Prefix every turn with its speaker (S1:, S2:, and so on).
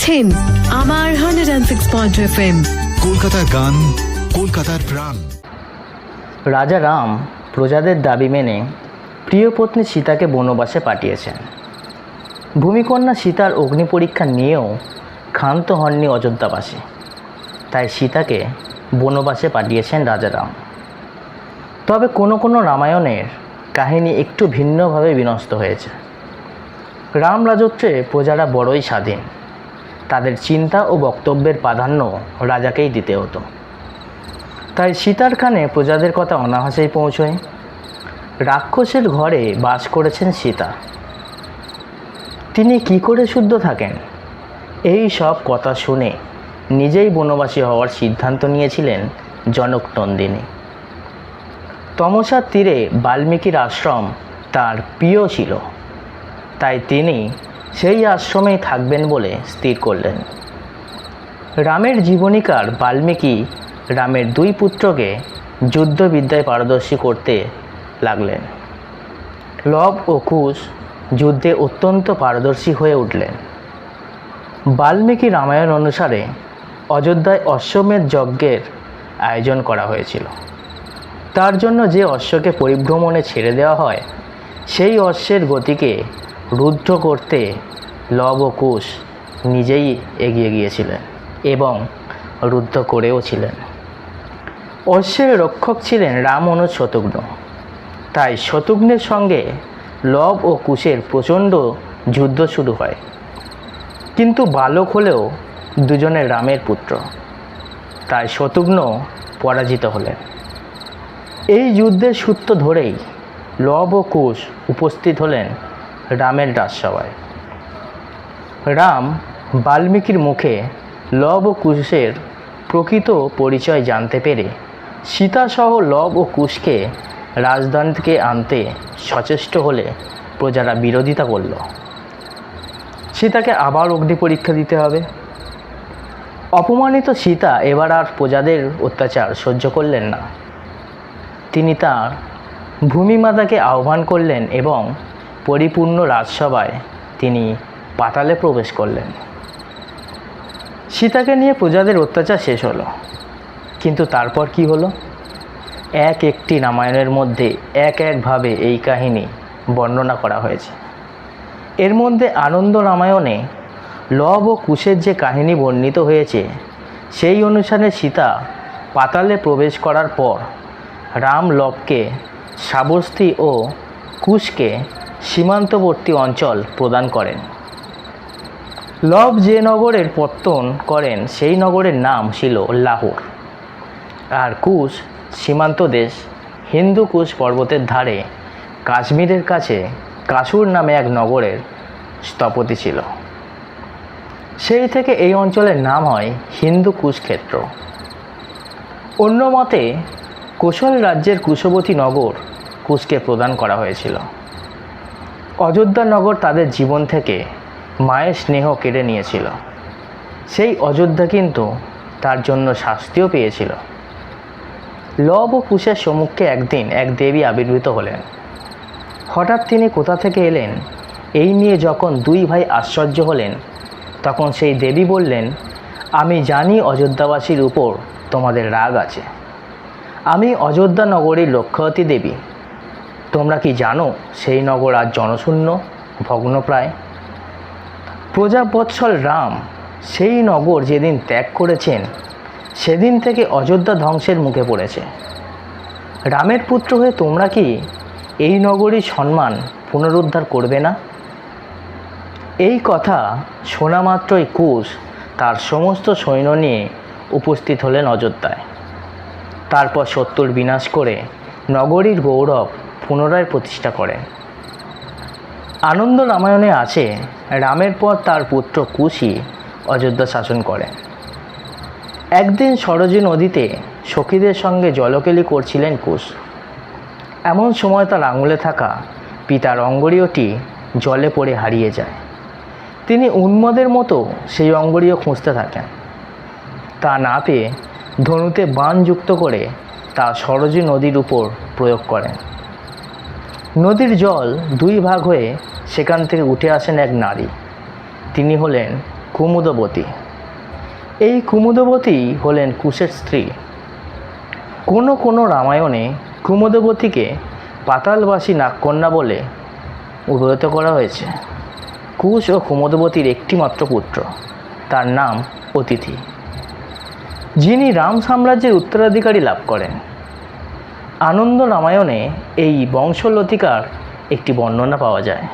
S1: শুনছেন আমার hundred and six point F M
S2: কলকাতার গান কলকাতার প্রাণ।
S3: রাজা রাম প্রজাদের দাবি মেনে প্রিয় পত্নী সীতাকে বনবাসে পাঠিয়েছেন। ভূমিকন্যা সীতার অগ্নি পরীক্ষা নিয়েও ক্ষান্ত হননি অযোধ্যাবাসী। তাই সীতাকে বনবাসে পাঠিয়েছেন রাজা রাম। তবে কোনো কোনো রামায়ণের কাহিনী একটু ভিন্নভাবে বিনষ্ট হয়েছে। রাম রাজত্বে প্রজারা বড়ই স্বাধীন। তাদের চিন্তা ও বক্তব্যের প্রাধান্য রাজাকেই দিতে হতো। তাই সীতার খানে প্রজাদের কথা অনাহাসেই পৌঁছয়। রাক্ষসের ঘরে বাস করেছেন সীতা। তিনি কি করে শুদ্ধ থাকেন? এই সব কথা শুনে নিজেই বনবাসী হওয়ার সিদ্ধান্ত নিয়েছিলেন জনক নন্দিনী। তমসার তীরে বাল্মীকির আশ্রম তার প্রিয় ছিল। তাই তিনি সেই আশ্রমেই থাকবেন বলে স্থির করলেন। রামের জীবনীকার বাল্মীকি রামের দুই পুত্রকে যুদ্ধবিদ্যায় পারদর্শী করতে লাগলেন। লব ও কুশ যুদ্ধে অত্যন্ত পারদর্শী হয়ে উঠলেন। বাল্মীকি রামায়ণ অনুসারে অযোধ্যায় অশ্বমেধ যজ্ঞের আয়োজন করা হয়েছিল। তার জন্য যে অশ্বকে পরিভ্রমণে ছেড়ে দেওয়া হয়, সেই অশ্বের গতিকে রুদ্ধ করতে লব ও কুশ নিজেই এগিয়ে গিয়েছিলেন এবং রুদ্ধ করেও ছিলেন। অশ্বের রক্ষক ছিলেন রাম অনুজ শতঘ্ন তাই শতঘ্নের সঙ্গে লব ও কুশের প্রচণ্ড যুদ্ধ শুরু হয়। কিন্তু বালক হলেও দুজনের রামের পুত্র। তাই শতঘ্ন পরাজিত হলেন। এই যুদ্ধের সূত্র ধরেই লব ও কুশ উপস্থিত হলেন রামের রাজসভায় রাম বাল্মীকির মুখে লব ও কুশের প্রকৃত পরিচয় জানতে পেরে সীতাসহ লব ও কুশকে রাজধানী থেকে আনতে সচেষ্ট হলে প্রজারা বিরোধিতা করল। সীতাকে আবার অগ্নি পরীক্ষা দিতে হবে। অপমানিত সীতা এবার আর প্রজাদের অত্যাচার সহ্য করলেন না। তিনি তার ভূমিমাতাকে আহ্বান করলেন এবং পরিপূর্ণ রাজসভায় তিনি পাতালে প্রবেশ করলেন। সীতাকে নিয়ে প্রজাদের অত্যাচার শেষ হলো। কিন্তু তারপর কি হলো? এক একটি রামায়ণের মধ্যে এক একভাবে এই কাহিনী বর্ণনা করা হয়েছে। এর মধ্যে আনন্দ রামায়ণে লব ও কুশের যে কাহিনী বর্ণিত হয়েছে, সেই অনুসারে সীতা পাতালে প্রবেশ করার পর রাম লবকে শ্রাবস্তি ও কুশকে সীমান্তবর্তী অঞ্চল প্রদান করেন। লব যে নগরের পত্তন করেন, সেই নগরের নাম ছিল লাহোর। আর কুশ সীমান্ত দেশ, হিন্দু কুশ পর্বতের ধারে কাশ্মীরের কাছে কাসুর নামে এক নগরের স্থপতি ছিল। সেই থেকে এই অঞ্চলের নাম হয় হিন্দু কুশ ক্ষেত্র। অন্য মতে, কোশল রাজ্যের কুশবতী নগর কুশকে প্রদান করা হয়েছিল। অযোধ্যা নগর তাদের জীবন থেকে মায়ের স্নেহ কেড়ে নিয়েছিল। সেই অযোধ্যা কিন্তু তার জন্য শাস্তিও পেয়েছিল। লব ও কুশের সম্মুখে একদিন এক দেবী আবির্ভূত হলেন। হঠাৎ তিনি কোথা থেকে এলেন? এই নিয়ে যখন দুই ভাই আশ্চর্য হলেন, তখন সেই দেবী বললেন, আমি জানি অযোধ্যাবাসীর উপর তোমাদের রাগ আছে। আমি অযোধ্যা নগরীর লক্ষ্যবতী দেবী। তোমরা কি জানো সেই নগর আজ জনশূন্য, ভগ্নপ্রায়? প্রজাবৎসল রাম সেই নগর যেদিন ত্যাগ করেছেন, সেদিন থেকে অযোধ্যা ধ্বংসের মুখে পড়েছে। রামের পুত্র হয়ে তোমরা কি এই নগরীর সম্মান পুনরুদ্ধার করবে না? এই কথা শোনা মাত্রই কুশ তার সমস্ত সৈন্য নিয়ে উপস্থিত হলেন অযোধ্যায়। তারপর সত্যর বিনাশ করে নগরীর গৌরব পুনরায় প্রতিষ্ঠা করেন আনন্দ রামায়ণে আছে, রামের পর তার পুত্র কুশি অযোধ্যা শাসন করেন একদিন সরজী নদীতে সখীদের সঙ্গে জলকেলি করছিলেন কুশ। এমন সময় তার আঙুলে থাকা পিতার অঙ্গরীয়টি জলে পড়ে হারিয়ে যায়। তিনি উন্মাদের মতো সেই অঙ্গরীয় খুঁজতে থাকেন। তা না পেয়ে ধনুতে বান যুক্ত করে তা সরজী নদীর উপর প্রয়োগ করেন। নদীর জল দুই ভাগ হয়ে সেখান থেকে উঠে আসেন এক নারী। তিনি হলেন কুমুদবতী। এই কুমুদবতী হলেন কুশের স্ত্রী। কোনো কোনো রামায়ণে কুমুদবতীকে পাতালবাসী নাগকন্যা বলে উল্লেখ করা হয়েছে। কুশ ও কুমুদবতীর একটিমাত্র পুত্র। তার নাম অতিথি। যিনি রাম সাম্রাজ্যের উত্তরাধিকারী লাভ করেন। আনন্দ রামায়ণে এই বংশলতিকার একটি বর্ণনা পাওয়া যায়।